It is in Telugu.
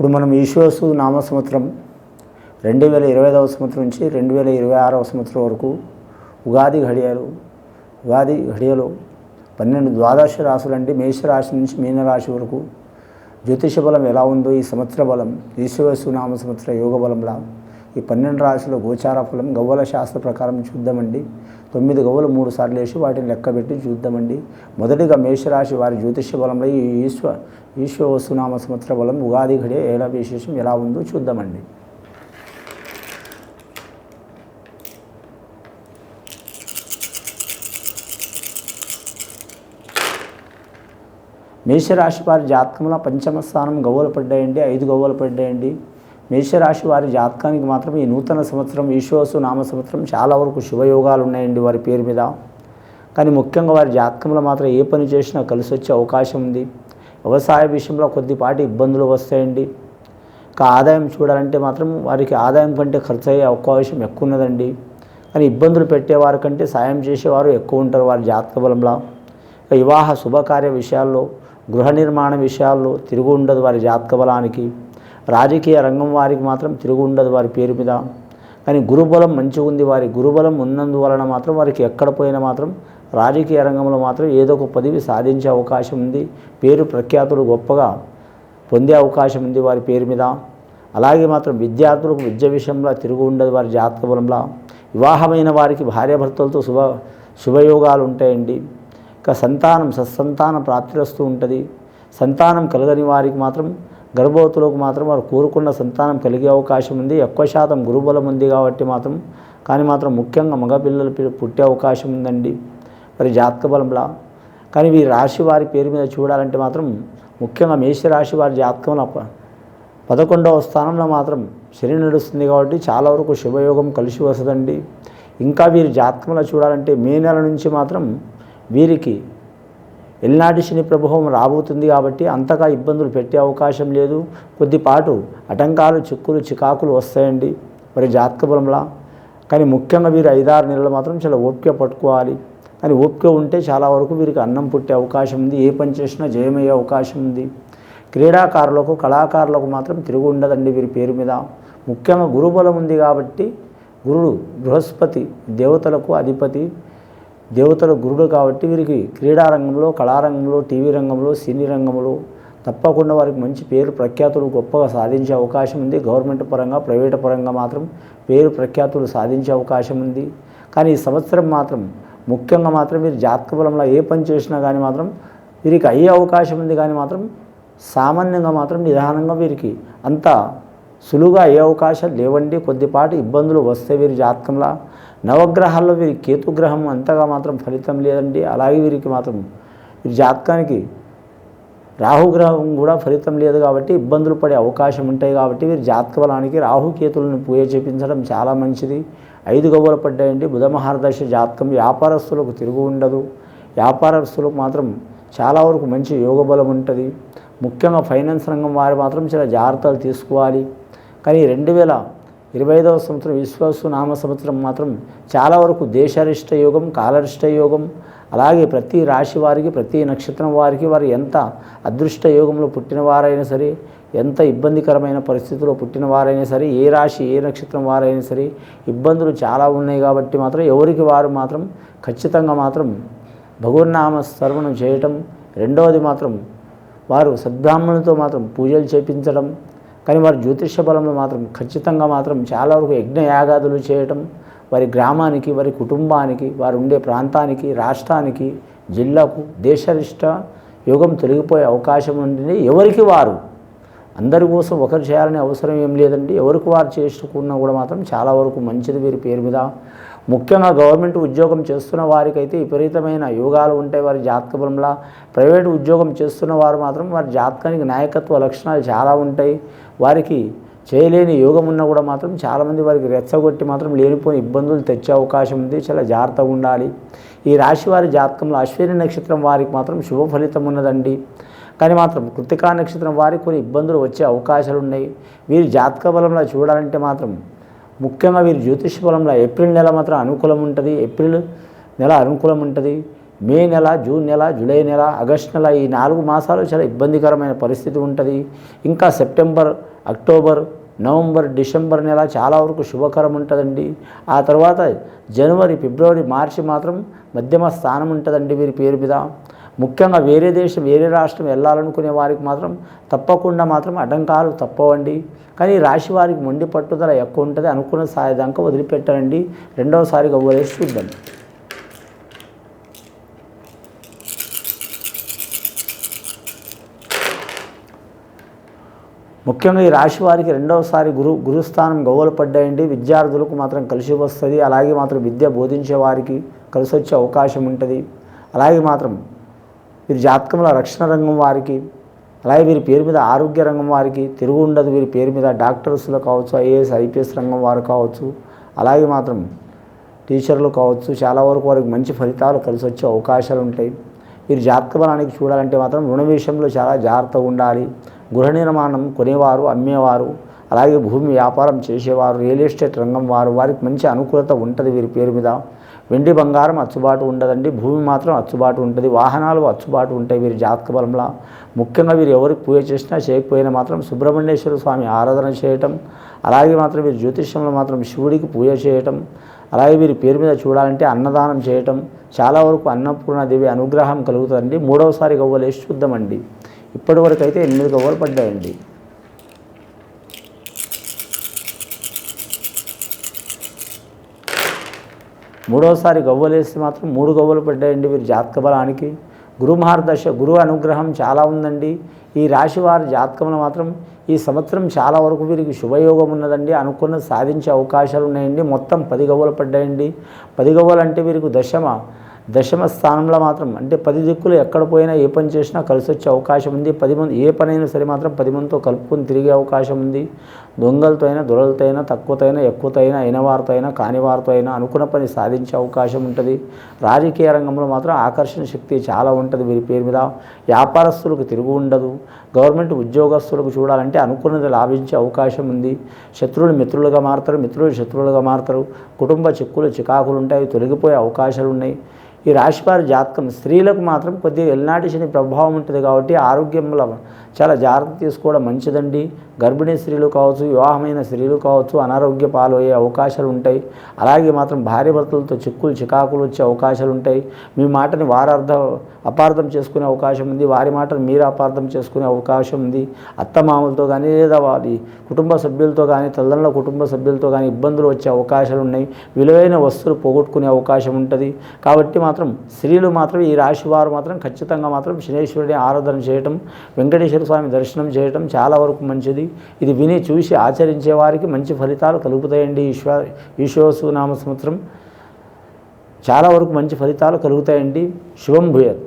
ఇప్పుడు మనం ఈశ్వసు నామ సంవత్సరం రెండు వేల ఇరవై ఐదవ సంవత్సరం నుంచి రెండు వేల ఇరవై ఆరవ సంవత్సరం వరకు ఉగాది ఘడియలు ఉగాది ఘడియలో పన్నెండు ద్వాదశ రాశులు అంటే మేషరాశి నుంచి మీనరాశి వరకు జ్యోతిష బలం ఎలా ఉందో ఈ సంవత్సర బలం ఈశ్వసు నామ సంవత్సర యోగ బలంలా ఈ పన్నెండు రాశుల గోచార ఫలం గవ్వల శాస్త్ర ప్రకారం చూద్దామండి. తొమ్మిది గవ్వలు మూడు సార్లు వేసి వాటిని లెక్కబెట్టి చూద్దామండి. మొదటిగా మేషరాశి వారి జ్యోతిష్య బలంలో ఈ ఈశ్వ ఈశ్వ వస్తునామ సంవత్సర బలం ఉగాది ఘడే ఏడా విశేషం ఎలా ఉందో చూద్దామండి. మేషరాశి వారి జాతకంలో పంచమ స్థానం గవ్వలు పడ్డాయండి. ఐదు గవ్వలు పడ్డాయండి. మేషరాశి వారి జాతకానికి మాత్రం ఈ నూతన సంవత్సరం ఈశ్వసు నామ సంవత్సరం చాలా వరకు శుభయోగాలు ఉన్నాయండి వారి పేరు మీద. కానీ ముఖ్యంగా వారి జాతకంలో మాత్రం ఏ పని చేసినా కలిసి వచ్చే అవకాశం ఉంది. వ్యవసాయ విషయంలో కొద్దిపాటి ఇబ్బందులు వస్తాయండి. ఇంకా ఆదాయం చూడాలంటే మాత్రం వారికి ఆదాయం కంటే ఖర్చు అయ్యే అవకాశం ఎక్కువ ఉన్నదండి కానీ ఇబ్బందులు పెట్టేవారి కంటే సాయం చేసేవారు ఎక్కువ ఉంటారు వారి జాతక బలంలో. వివాహ శుభకార్య విషయాల్లో గృహ నిర్మాణ విషయాల్లో తిరుగు ఉండదు వారి జాతక బలానికి. రాజకీయ రంగం వారికి మాత్రం తిరుగు ఉండదు వారి పేరు మీద. కానీ గురుబలం మంచిగా ఉంది వారి గురుబలం ఉన్నందువలన మాత్రం వారికి ఎక్కడ పోయినా మాత్రం రాజకీయ రంగంలో మాత్రం ఏదో ఒక పదవి సాధించే అవకాశం ఉంది. పేరు ప్రఖ్యాతులు గొప్పగా పొందే అవకాశం ఉంది వారి పేరు మీద. అలాగే మాత్రం విద్యార్థులకు విద్య విషయంలో తిరుగు ఉండదు వారి జాతక బలంలో. వివాహమైన వారికి భార్యాభర్తలతో శుభ శుభయోగాలు ఉంటాయండి. ఇక సంతానం సత్సంతానం ప్రాప్తిరస్తూ ఉంటుంది. సంతానం కలగని వారికి మాత్రం గర్భవతులకు మాత్రం వారు కోరుకున్న సంతానం కలిగే అవకాశం ఉంది. ఎక్కువ శాతం గురుబలం ఉంది కాబట్టి మాత్రం కానీ మాత్రం ముఖ్యంగా మగపిల్లలు పుట్టే అవకాశం ఉందండి. మరి జాతక బలంలా కానీ వీరి రాశి వారి పేరు మీద చూడాలంటే మాత్రం ముఖ్యంగా మేషరాశి వారి జాతకంలో ప- పదకొండవ స్థానంలో మాత్రం శని నడుస్తుంది కాబట్టి చాలా వరకు శుభయోగం కలిసి వస్తుందండి. ఇంకా వీరి జాతకంలో చూడాలంటే మే నెల నుంచి మాత్రం వీరికి ఎల్నాటి శని ప్రభావం రాబోతుంది కాబట్టి అంతగా ఇబ్బందులు పెట్టే అవకాశం లేదు. కొద్దిపాటు అటంకాలు చిక్కులు చికాకులు వస్తాయండి. మరి జాతక బలంలా. కానీ ముఖ్యంగా వీరు ఐదారు నెలలు మాత్రం చాలా ఓపిక పట్టుకోవాలి. కానీ ఓపిక ఉంటే చాలా వరకు వీరికి అన్నం పుట్టే అవకాశం ఉంది. ఏ పని చేసినా జయమయ్యే అవకాశం ఉంది. క్రీడాకారులకు కళాకారులకు మాత్రం తిరుగు ఉండదండి వీరి పేరు మీద. ముఖ్యంగా గురుబలం ఉంది కాబట్టి గురుడు బృహస్పతి దేవతలకు అధిపతి. దేవతల గురుడు కాబట్టి వీరికి క్రీడారంగంలో కళారంగంలో టీవీ రంగంలో సినీ రంగంలో తప్పకుండా వారికి మంచి పేరు ప్రఖ్యాతులు గొప్పగా సాధించే అవకాశం ఉంది. గవర్నమెంట్ పరంగా ప్రైవేట్ పరంగా మాత్రం పేరు ప్రఖ్యాతులు సాధించే అవకాశం ఉంది. కానీ ఈ సంవత్సరం మాత్రం ముఖ్యంగా మాత్రం వీరి జాతక బలంలో ఏ పని చేసినా కానీ మాత్రం వీరికి అయ్యే అవకాశం ఉంది కానీ మాత్రం సామాన్యంగా మాత్రం నిదానంగా వీరికి అంత సులువుగా అయ్యే అవకాశాలు లేవండి. కొద్దిపాటి ఇబ్బందులు వస్తే వీరి జాతకంలో. నవగ్రహాల్లో వీరి కేతుగ్రహం అంతగా మాత్రం ఫలితం లేదండి. అలాగే వీరికి మాత్రం వీరి జాతకానికి రాహుగ్రహం కూడా ఫలితం లేదు కాబట్టి ఇబ్బందులు పడే అవకాశం ఉంటాయి కాబట్టి వీరి జాతక బలానికి రాహుకేతులను పూజ చేపించడం చాలా మంచిది. ఐదు గవ్వలు పడ్డాయండి. బుధ జాతకం వ్యాపారస్తులకు తిరుగు ఉండదు. వ్యాపారస్తులకు మాత్రం చాలా వరకు మంచి యోగ బలం ఉంటుంది. ముఖ్యంగా ఫైనాన్స్ రంగం వారు మాత్రం చాలా జాగ్రత్తలు తీసుకోవాలి. కానీ రెండు వేల ఇరవై ఐదవ సంవత్సరం విశ్వాసు నామ సంవత్సరం మాత్రం చాలా వరకు దేశరిష్ట యోగం కాలరిష్ట యోగం అలాగే ప్రతి రాశి వారికి ప్రతి నక్షత్రం వారికి వారు ఎంత అదృష్ట యోగంలో పుట్టినవారైనా సరే ఎంత ఇబ్బందికరమైన పరిస్థితుల్లో పుట్టినవారైనా సరే ఏ రాశి ఏ నక్షత్రం వారైనా సరే ఇబ్బందులు చాలా ఉన్నాయి కాబట్టి మాత్రం ఎవరికి వారు మాత్రం ఖచ్చితంగా మాత్రం భగవన్నామ స్మరణం చేయటం రెండవది మాత్రం వారు సద్బ్రాహ్మణులతో మాత్రం పూజలు చేపించడం కానీ వారి జ్యోతిష బలంలో మాత్రం ఖచ్చితంగా మాత్రం చాలా వరకు యజ్ఞ యాగాదులు చేయటం వారి గ్రామానికి వారి కుటుంబానికి వారు ఉండే ప్రాంతానికి రాష్ట్రానికి జిల్లాకు దేశరిష్ట యోగం తొలగిపోయే అవకాశం ఉంటుంది ఎవరికి వారు? అందరి కోసం ఒకరు చేయాలనే అవసరం ఏం లేదండి. ఎవరికి వారు చేసుకున్నా కూడా మాత్రం చాలా వరకు మంచిది. వీరి పేరు మీద ముఖ్యంగా గవర్నమెంట్ ఉద్యోగం చేస్తున్న వారికైతే విపరీతమైన యోగాలు ఉంటాయి. వారి జాతక బలంలా ప్రైవేట్ ఉద్యోగం చేస్తున్న వారు మాత్రం వారి జాతకానికి నాయకత్వ లక్షణాలు చాలా ఉంటాయి. వారికి చేయలేని యోగం ఉన్నా కూడా మాత్రం చాలామంది వారికి రెచ్చగొట్టి మాత్రం లేనిపోయిన ఇబ్బందులు తెచ్చే అవకాశం ఉంది. చాలా జాగ్రత్తగా ఉండాలి. ఈ రాశి వారి జాతకంలో అశ్విని నక్షత్రం వారికి మాత్రం శుభ ఫలితం ఉన్నదండి. కానీ మాత్రం కృతికా నక్షత్రం వారికి కొన్ని ఇబ్బందులు వచ్చే అవకాశాలు ఉన్నాయి. వీరి జాతక బలంలో చూడాలంటే మాత్రం ముఖ్యంగా వీరి జ్యోతిషపరంలో ఏప్రిల్ నెల మాత్రం అనుకూలం ఉంటుంది. ఏప్రిల్ నెల అనుకూలం ఉంటుంది. మే నెల జూన్ నెల జూలై నెల ఆగస్ట్ నెల ఈ నాలుగు మాసాలు చాలా ఇబ్బందికరమైన పరిస్థితి ఉంటుంది. ఇంకా సెప్టెంబర్ అక్టోబర్ నవంబర్ డిసెంబర్ నెల చాలా వరకు శుభకరం ఉంటుందండి. ఆ తర్వాత జనవరి ఫిబ్రవరి మార్చి మాత్రం మధ్యమ స్థానం ఉంటుందండి వీరి పేరు మీద. ముఖ్యంగా వేరే దేశం వేరే రాష్ట్రం వెళ్ళాలనుకునే వారికి మాత్రం తప్పకుండా మాత్రం అడ్డంకాలు తప్పవండి. కానీ ఈ రాశి వారికి మొండి పట్టుదల ఎక్కువ ఉంటుంది అనుకున్న స్థాయి దాకా వదిలిపెట్టారండి రెండవసారి గవ్వలేసి చూద్దాం. ముఖ్యంగా ఈ రాశి వారికి రెండవసారి గురు గురుస్థానం గవ్వలు పడ్డాయండి విద్యార్థులకు మాత్రం కలిసి వస్తుంది అలాగే మాత్రం విద్య బోధించే వారికి కలిసి వచ్చే అవకాశం ఉంటుంది. అలాగే మాత్రం వీరి జాతకంలో రక్షణ రంగం వారికి అలాగే వీరి పేరు మీద ఆరోగ్య రంగం వారికి తిరుగు ఉండదు వీరి పేరు మీద డాక్టర్స్లో కావచ్చు ఐఏఎస్ ఐపీఎస్ రంగం వారు కావచ్చు అలాగే మాత్రం టీచర్లు కావచ్చు చాలా వరకు వారికి మంచి ఫలితాలు కలిసి వచ్చే అవకాశాలు ఉంటాయి. వీరి జాతక బలానికి చూడాలంటే మాత్రం రుణ విషయంలో చాలా జాగ్రత్తగా ఉండాలి. గృహ నిర్మాణం కొనేవారు అమ్మేవారు అలాగే భూమి వ్యాపారం చేసేవారు రియల్ ఎస్టేట్ రంగం వారు వారికి మంచి అనుకూలత ఉంటుంది వీరి పేరు మీద. వెండి బంగారం అచ్చుబాటు ఉండదండి. భూమి మాత్రం అచ్చుబాటు ఉంటుంది. వాహనాలు అచ్చుబాటు ఉంటాయి. వీరి జాతక బలంలో ముఖ్యంగా వీరు ఎవరికి పూజ చేసినా చేయకపోయినా మాత్రం సుబ్రహ్మణ్యేశ్వర స్వామి ఆరాధన చేయటం అలాగే మాత్రం వీరి జ్యోతిష్యంలో మాత్రం శివుడికి పూజ చేయటం అలాగే వీరి పేరు మీద చూడాలంటే అన్నదానం చేయటం చాలా వరకు అన్నపూర్ణాదేవి అనుగ్రహం కలుగుతుందండి. మూడవసారి గవ్వలు వేసి చూద్దామండి. ఇప్పటి వరకు అయితే ఎనిమిది గవ్వలు పడ్డాయండి. మూడోసారి గవ్వలేస్తే మాత్రం మూడు గవ్వలు పడ్డాయండి వీరి జాతక బలానికి. గురు గురువు అనుగ్రహం చాలా ఉందండి. ఈ రాశి వారి జాతకంలో మాత్రం ఈ సంవత్సరం చాలా వరకు వీరికి శుభయోగం ఉన్నదండి. అనుకున్న సాధించే అవకాశాలు ఉన్నాయండి. మొత్తం పది గవ్వలు పడ్డాయండి. పది గవ్వలు అంటే వీరికి దశమ దశమ స్థానంలో మాత్రం అంటే పది దిక్కులు ఎక్కడ పోయినా ఏ పని చేసినా కలిసి వచ్చే అవకాశం ఉంది. పది మంది ఏ పని అయినా సరే మాత్రం పది మందితో కలుపుకొని తిరిగే అవకాశం ఉంది. దొంగలతో అయినా దొరలతో అయినా తక్కువతో అయినా ఎక్కువతో అయినా అయిన వారితో అయినా కాని వారితో అయినా అనుకున్న పని సాధించే అవకాశం ఉంటుంది. రాజకీయ రంగంలో మాత్రం ఆకర్షణ శక్తి చాలా ఉంటుంది వీరి పేరు మీద. వ్యాపారస్తులకు తిరుగు ఉండదు. గవర్నమెంట్ ఉద్యోగస్తులకు చూడాలంటే అనుకున్నది లాభించే అవకాశం ఉంది. శత్రువులు మిత్రులుగా మారుతారు మిత్రులు శత్రువులుగా మారుతారు. కుటుంబ చిక్కులు చికాకులు ఉంటాయి తొలగిపోయే అవకాశాలు ఉన్నాయి. ఈ రాశివారి జాతకం స్త్రీలకు మాత్రం కొద్దిగా ఎల్నాటి శని ప్రభావం ఉంటుంది కాబట్టి ఆరోగ్యంలో చాలా జాగ్రత్త తీసుకోవడం మంచిదండి. గర్భిణీ స్త్రీలు కావచ్చు వివాహమైన స్త్రీలు కావచ్చు అనారోగ్య పాలు అయ్యే అవకాశాలు ఉంటాయి. అలాగే మాత్రం భార్య భర్తలతో చిక్కులు చికాకులు వచ్చే అవకాశాలు ఉంటాయి. మీ మాటని వారు అపార్థం చేసుకునే అవకాశం ఉంది. వారి మాటను మీరు అపార్థం చేసుకునే అవకాశం ఉంది. అత్తమామలతో కానీ లేదా వారి కుటుంబ సభ్యులతో కానీ తల్లిదండ్రుల కుటుంబ సభ్యులతో కానీ ఇబ్బందులు వచ్చే అవకాశాలు ఉన్నాయి. విలువైన వస్తువులు పోగొట్టుకునే అవకాశం ఉంటుంది. కాబట్టి మాత్రం స్త్రీలు మాత్రం ఈ రాశి వారు మాత్రం ఖచ్చితంగా మాత్రం శనేశ్వరుడి ఆరాధన చేయటం వెంకటేశ్వర స్వామి దర్శనం చేయటం చాలా వరకు మంచిది. ఇది విని చూసి ఆచరించే వారికి మంచి ఫలితాలు కలుగుతాయండి. ఈశ్వ ఈశ్వసు నామ సంవత్సరం చాలా వరకు మంచి ఫలితాలు కలుగుతాయండి. శుభం భూయత్.